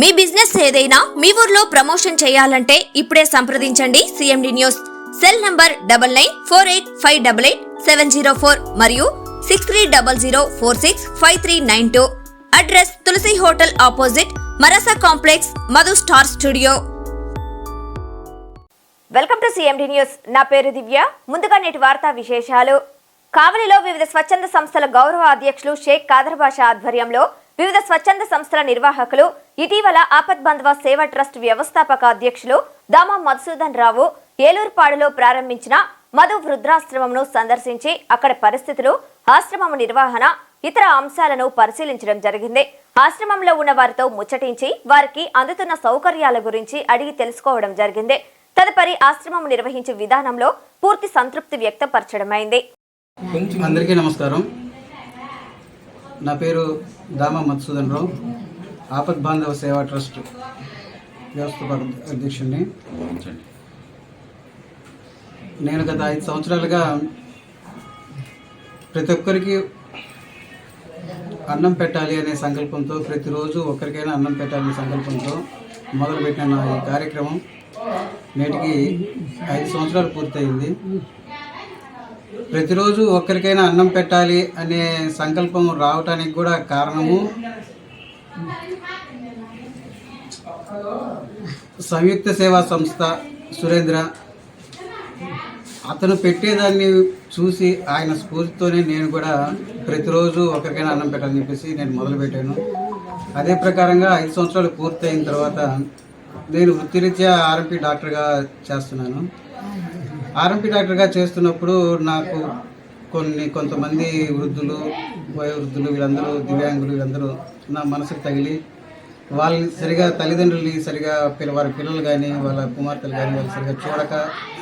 మీ business ఏదైనా మీ ఊర్లో promotion చేయాలంటే ఇప్పుడే సంప్రదించండి CMD news cell number double nine four eight five double eight seven zero four మరియు six three double zero four six five three nine two. Address Tulasi hotel opposite మరసా complex Madhu star studio. Welcome to CMD news నా పేరు దివ్య. ముందుగా నేటి వార్తా విశేషాలు. కావలిలో వివిధ స్వచ్ఛంద సంస్థల గౌరవ అధ్యక్షులు షేక్ కాదర్ బాషా ఆధ్వర్యంలో వివిధ స్వచ్ఛంద సంస్థల నిర్వాహకులు ఇటీవల ఆపద్బంధవ సేవా ట్రస్ట్ వ్యవస్థాపక అధ్యక్షులు దామా మధుసూదన్ రావు ఏలూరుపాడులో ప్రారంభించిన మధు వృద్ధాశ్రమంను సందర్శించి అక్కడ పరిస్థితులు ఆశ్రమం నిర్వహణ ఇతర అంశాలను పరిశీలించడం జరిగింది. ఆశ్రమంలో ఉన్న వారితో ముచ్చటించి వారికి అందుతున్న సౌకర్యాల గురించి అడిగి తెలుసుకోవడం జరిగింది. తదుపరి ఆశ్రమం నిర్వహించే విధానంలో పూర్తి సంతృప్తి వ్యక్తపరచడమైంది. అందరికీ నమస్కారం. నా పేరు దామ మధుసూదన్ రావు. ఆపద్ బాంధవ సేవా ట్రస్ట్ వ్యవస్థాపక అధ్యక్షుడిని. నేను గత ఐదు సంవత్సరాలుగా ప్రతి ఒక్కరికి అన్నం పెట్టాలి అనే సంకల్పంతో ప్రతిరోజు ఒక్కరికైనా అన్నం పెట్టాలనే సంకల్పంతో మొదలుపెట్టిన ఈ కార్యక్రమం నేటికి ఐదు సంవత్సరాలు పూర్తయింది. ప్రతిరోజు ఒక్కరికైనా అన్నం పెట్టాలి అనే సంకల్పం రావటానికి కూడా కారణము సంయుక్త సేవా సంస్థ సురేంద్ర. అతను పెట్టేదాన్ని చూసి ఆయన స్ఫూర్తితోనే నేను కూడా ప్రతిరోజు ఒకరికైనా అన్నం పెట్టాలని చెప్పేసి నేను మొదలుపెట్టాను. అదే ప్రకారంగా ఐదు సంవత్సరాలు పూర్తయిన తర్వాత నేను వృత్తిరీత్యా ఆర్ఎంపీ డాక్టర్గా చేస్తున్నాను. ఆర్ఎంపీ డాక్టర్గా చేస్తున్నప్పుడు నాకు కొన్ని కొంతమంది వృద్ధులు వయోవృద్ధులు వీళ్ళందరూ దివ్యాంగులు వీళ్ళందరూ నా మనసుకు తగిలి వాళ్ళని సరిగా తల్లిదండ్రుల్ని సరిగా పిల్ల వారి పిల్లలు కానీ వాళ్ళ కుమార్తెలు కానీ వాళ్ళు సరిగా చూడక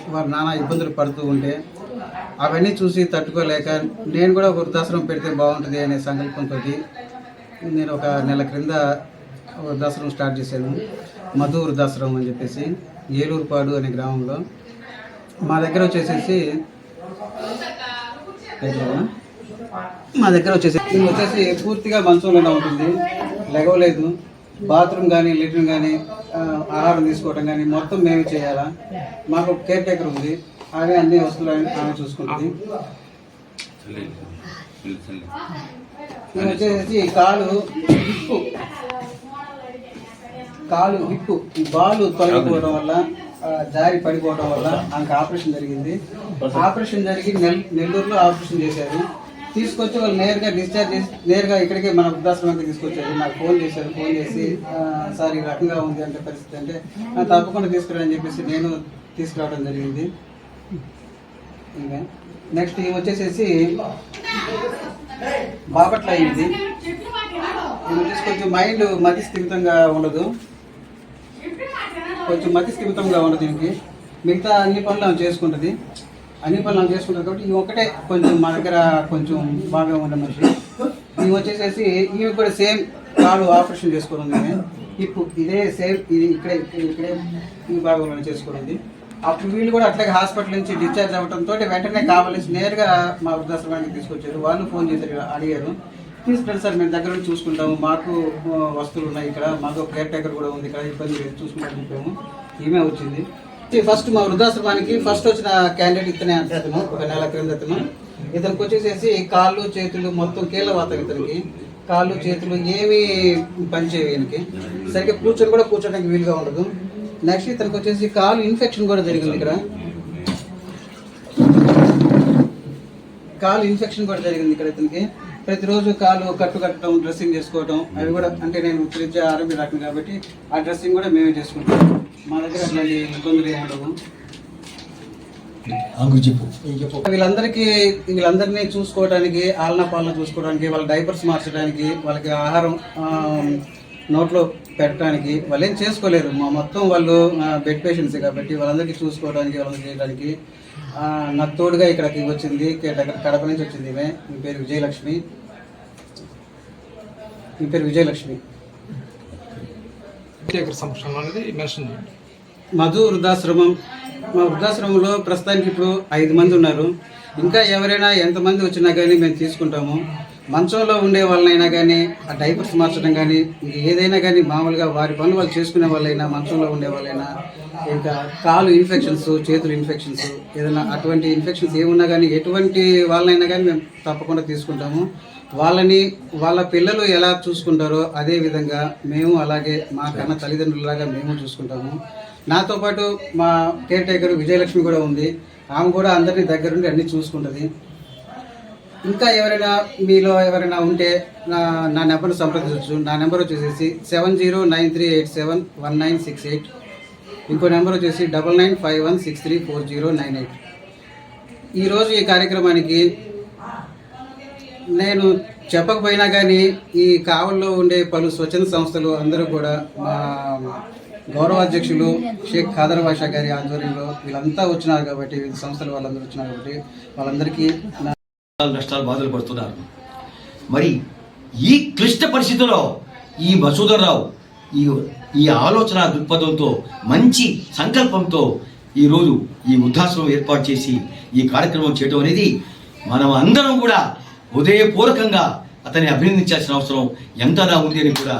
వారు నానా ఇబ్బందులు పడుతూ ఉంటే అవన్నీ చూసి తట్టుకోలేక నేను కూడా ఒక వృద్ధాశ్రమం పెడితే బాగుంటుంది అనే సంకల్పంతో నేను ఒక నెల క్రింద వృద్ధాశ్రమం స్టార్ట్ చేశాను. మధు వృద్ధాశ్రమం అని చెప్పేసి ఏలూరుపాడు అనే గ్రామంలో. మా దగ్గర వచ్చేసేసి మా దగ్గర వచ్చేసి ఇది వచ్చేసి పూర్తిగా మంచంలోనే ఉంటుంది. లెగవలేదు బాత్రూమ్ కానీ లెట్రిన్ కానీ ఆహారం తీసుకోవడం కానీ మొత్తం మేమే చేయాలా? మాకు కేర్ టేకర్ ఉంది. ఆమె అన్ని వస్తువులు ఆమె- ఆమె చూసుకుంటుంది వచ్చేసి కాలు హిప్పు. కాలు హిప్పు. ఈ బాలు తొలగిపోవడం వల్ల జారి పడిపోవడం వల్ల ఆమెకు ఆపరేషన్ జరిగింది. ఆపరేషన్ జరిగి నెల్ నెల్లూరులో ఆపరేషన్ చేశారు. తీసుకొచ్చి వాళ్ళు నేరుగా డిశ్చార్జ్ చేసి నేరుగా ఇక్కడికి మన వృద్ధాశ్రమానికి తీసుకొచ్చారు. నాకు ఫోన్ చేశారు. ఫోన్ చేసి సార్ ఈ రకంగా ఉంది అంటే పరిస్థితి అంటే తప్పకుండా తీసుకురా అని చెప్పేసి నేను తీసుకురావడం జరిగింది. ఇంకా నెక్స్ట్ ఇవి వచ్చేసేసి బాపట్ల అయింది. తీసుకొచ్చి మైండ్ మతి స్థిమితంగా ఉండదు. కొంచెం మతి స్థిమితంగా ఉండదు దీనికి. మిగతా అన్ని పనులు ఆమె చేసుకుంటుంది. అన్ని పనులు ఆమె చేసుకుంటుంది కాబట్టి ఈ ఒక్కటే కొంచెం మా దగ్గర కొంచెం బాగా ఉండే మనిషి. ఇవి వచ్చేసేసి ఇవి కూడా సేమ్ కాలు ఆపరేషన్ చేసుకోవడం ఈమె. ఇప్పుడు ఇదే సేమ్ ఇది ఇక్కడే ఇక్కడే ఈ భాగంలో చేసుకోవడం అప్పుడు వీళ్ళు కూడా అట్లాగే హాస్పిటల్ నుంచి డిశ్చార్జ్ అవ్వడంతో వెంటనే కావాల్సి నేరుగా మా వృద్ధాశ్రమానికి తీసుకొచ్చారు. వాళ్ళు ఫోన్ చేశారు అడిగారు. తీసుకెళ్ళి సార్ మేము దగ్గర నుంచి చూసుకుంటాము. మాకు వస్తువులు ఉన్నాయి ఇక్కడ. మాకు కేర్ టేకర్ కూడా ఉంది ఇక్కడ. ఇబ్బంది లేదు. చూసుకుంటామని చెప్పాము. ఈమె వచ్చింది. ఫస్ట్ మా వృద్ధాశ్రమానికి ఫస్ట్ వచ్చిన క్యాండిడేట్ ఇతనే అంటే అతను. ఒక నెల క్రింద అతను. ఇతనికి వచ్చేసేసి కాళ్ళు చేతులు మొత్తం కీళ్ళవాతం ఇతనికి. కాళ్ళు చేతులు ఏమీ పనిచేయవు ఈయనకి. సరిగ్గా కూర్చొని కూడా కూర్చోడానికి వీలుగా ఉండదు. నెక్స్ట్ ఇతనికి వచ్చేసి కాలు ఇన్ఫెక్షన్ కూడా జరిగింది ఇక్కడ. కాలు ఇన్ఫెక్షన్ కూడా జరిగింది ఇక్కడ ఇతనికి. ప్రతిరోజు కాలు కట్టు కట్టడం డ్రెస్సింగ్ చేసుకోవడం అవి కూడా అంటే నేను ఫ్రిడ్జ్ ఆరోగ్య డాక్టర్ కాబట్టి ఆ డ్రెస్సింగ్ కూడా మేమే చేసుకుంటాం. మా దగ్గర అట్లాంటి ఇబ్బందులు ఏమి ఉండవు. వీళ్ళందరికీ వీళ్ళందరినీ చూసుకోవడానికి ఆలన పాలన చూసుకోవడానికి వాళ్ళ డైపర్స్ మార్చడానికి వాళ్ళకి ఆహారం నోట్లో పెట్టడానికి వాళ్ళు ఏం చేసుకోలేరు. మా మొత్తం వాళ్ళు బెడ్ పేషెంట్స్ కాబట్టి వాళ్ళందరికీ చూసుకోవడానికి వాళ్ళని చేయడానికి నాకు తోడుగా ఇక్కడికి వచ్చింది కడప నుంచి వచ్చింది ఈమె. మీ పేరు విజయలక్ష్మి. మీ పేరు విజయలక్ష్మి. మధు వృద్ధాశ్రమం. మా వృద్ధాశ్రమంలో ప్రస్తుతానికి ఇప్పుడు ఐదు మంది ఉన్నారు. ఇంకా ఎవరైనా ఎంతమంది వచ్చినా కానీ మేము తీసుకుంటాము. మంచంలో ఉండే వాళ్ళైనా కానీ ఆ డైపర్స్ మార్చడం కానీ ఏదైనా కానీ మామూలుగా వారి పనులు వాళ్ళు చేసుకునే వాళ్ళైనా మంచంలో ఉండే వాళ్ళైనా ఇంకా కాలు ఇన్ఫెక్షన్స్ చేతులు ఇన్ఫెక్షన్స్ ఏదైనా అటువంటి ఇన్ఫెక్షన్స్ ఏమున్నా కానీ ఎటువంటి వాళ్ళైనా కానీ మేము తప్పకుండా తీసుకుంటాము. వాళ్ళని వాళ్ళ పిల్లలు ఎలా చూసుకుంటారో అదే విధంగా మేము అలాగే మా కన్న తల్లిదండ్రులలాగా మేము చూసుకుంటాము. నాతో పాటు మా కేర్ టేకర్ విజయలక్ష్మి కూడా ఉంది. ఆమె కూడా అందరినీ దగ్గరుండి అన్ని చూసుకుంటుంది. ఇంకా ఎవరైనా మీలో ఎవరైనా ఉంటే నా నా నెంబర్ను సంప్రదించవచ్చు. నా నెంబర్ వచ్చేసి seven zero nine three eight seven one nine six eight. ఇంకో నెంబర్ వచ్చేసి double nine five one six three four zero nine eight. ఈరోజు ఈ కార్యక్రమానికి నేను చెప్పకపోయినా కానీ ఈ కావల్లో ఉండే పలు స్వచ్ఛంద సంస్థలు అందరూ కూడా మా గౌరవాధ్యక్షులు షేక్ ఖాదర్ బాషా గారి ఆధ్వర్యంలో వీళ్ళంతా వచ్చినారు కాబట్టి వివిధ సంస్థల వాళ్ళందరూ వచ్చినారు కాబట్టి వాళ్ళందరికీ నష్టాలు బాధలు పడుతున్నారు. మరి ఈ క్లిష్ట పరిస్థితుల్లో ఈ మసూదర్రావు ఈ ఈ ఆలోచన దృక్పథంతో మంచి సంకల్పంతో ఈరోజు ఈ వృద్ధాశ్రమం ఏర్పాటు చేసి ఈ కార్యక్రమం చేయడం అనేది మనం అందరం కూడా హృదయపూర్వకంగా అతన్ని అభినందించాల్సిన అవసరం ఎంతగా ఉంది అని కూడా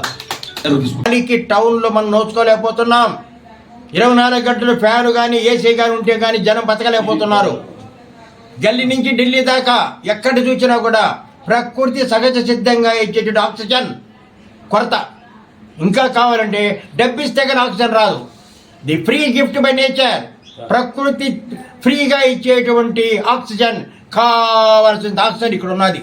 సెలవు టౌన్లో మనం నోచుకోలేకపోతున్నాం. ఇరవై నాలుగు గంటలు ఫ్యాన్ కానీ ఏసీ కానీ ఉంటే కానీ జనం బతకలేకపోతున్నారు. గల్లీ నుంచి ఢిల్లీ దాకా ఎక్కడ చూసినా కూడా ప్రకృతి సహజ సిద్ధంగా ఇచ్చేటువంటి ఆక్సిజన్ కొరత. ఇంకా కావాలంటే డబ్బిస్తే కానీ ఆక్సిజన్ రాదు. The free gift by nature. ప్రకృతి ఫ్రీగా ఇచ్చేటువంటి ఆక్సిజన్ కావాల్సిన ఆక్సిజన్ ఇక్కడ ఉన్నది.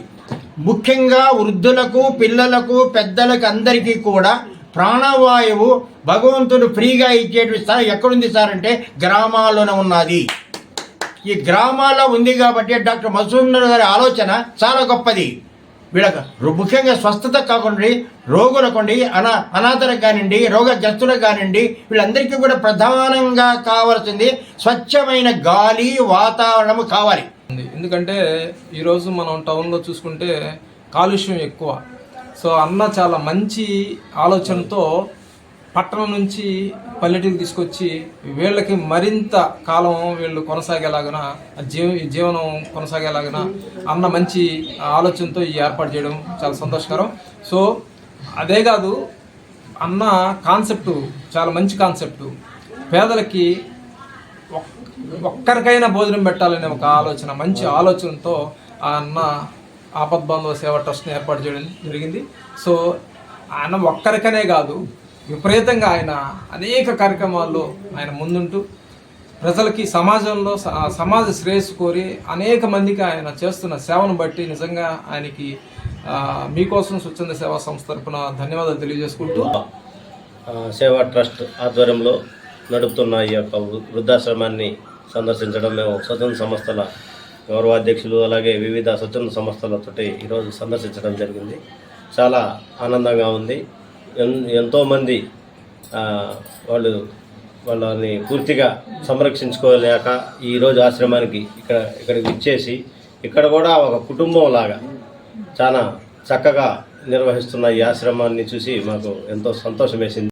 ముఖ్యంగా వృద్ధులకు పిల్లలకు పెద్దలకు అందరికీ కూడా ప్రాణవాయువు భగవంతుడు ఫ్రీగా ఇచ్చేటువంటి స్థలం ఎక్కడుంది సార్ అంటే గ్రామాల్లోనే ఉన్నది. ఈ గ్రామాల్లో ఉంది కాబట్టి డాక్టర్ మసూర్ గారి ఆలోచన చాలా గొప్పది. వీళ్ళకు ముఖ్యంగా స్వస్థత కాకుండా రోగులకుండి అనా అనాథలకు కానివ్వండి రోగగ్రస్తులకు కానివ్వండి వీళ్ళందరికీ కూడా ప్రధానంగా కావాల్సింది స్వచ్ఛమైన గాలి వాతావరణము కావాలి. ఎందుకంటే ఈరోజు మనం టౌన్లో చూసుకుంటే కాలుష్యం ఎక్కువ. సో అన్న చాలా మంచి ఆలోచనతో పట్టణం నుంచి పల్లెటూరు తీసుకొచ్చి వీళ్ళకి మరింత కాలం వీళ్ళు కొనసాగేలాగన జీవ జీవనం కొనసాగేలాగన అన్న మంచి ఆలోచనతో ఈ ఏర్పాటు చేయడం చాలా సంతోషకరం. సో అదే కాదు అన్న కాన్సెప్టు చాలా మంచి కాన్సెప్టు. పేదలకి ఒక్- ఒక్కరికైనా భోజనం పెట్టాలనే ఒక ఆలోచన మంచి ఆలోచనతో ఆ అన్న ఆపద్బంధవ సేవా ట్రస్ట్ని ఏర్పాటు చేయడం జరిగింది. సో అన్న ఒక్కరికనే కాదు విపరీతంగా ఆయన అనేక కార్యక్రమాల్లో ఆయన ముందుంటూ ప్రజలకి సమాజంలో స- సమాజ శ్రేయస్సు కోరి అనేక మందికి ఆయన చేస్తున్న సేవను బట్టి నిజంగా ఆయనకి మీకోసం స్వచ్ఛంద సేవా సంస్థ తరపున ధన్యవాదాలు తెలియజేసుకుంటూ. సేవా ట్రస్ట్ ఆధ్వర్యంలో నడుపుతున్న ఈ యొక్క వృద్ధాశ్రమాన్ని సందర్శించడం మేము స్వతంత్ర సంస్థల గౌరవాధ్యక్షులు అలాగే వివిధ స్వచ్ఛంద సంస్థలతోటి ఈరోజు సందర్శించడం జరిగింది. చాలా ఆనందంగా ఉంది. ఎంతోమంది వాళ్ళు వాళ్ళని పూర్తిగా సంరక్షించుకోలేక ఈరోజు ఆశ్రమానికి ఇక్కడ ఇక్కడికి ఇచ్చేసి ఇక్కడ కూడా ఒక కుటుంబం లాగా చాలా చక్కగా నిర్వహిస్తున్న ఈ ఆశ్రమాన్ని చూసి మాకు ఎంతో సంతోషం వేసింది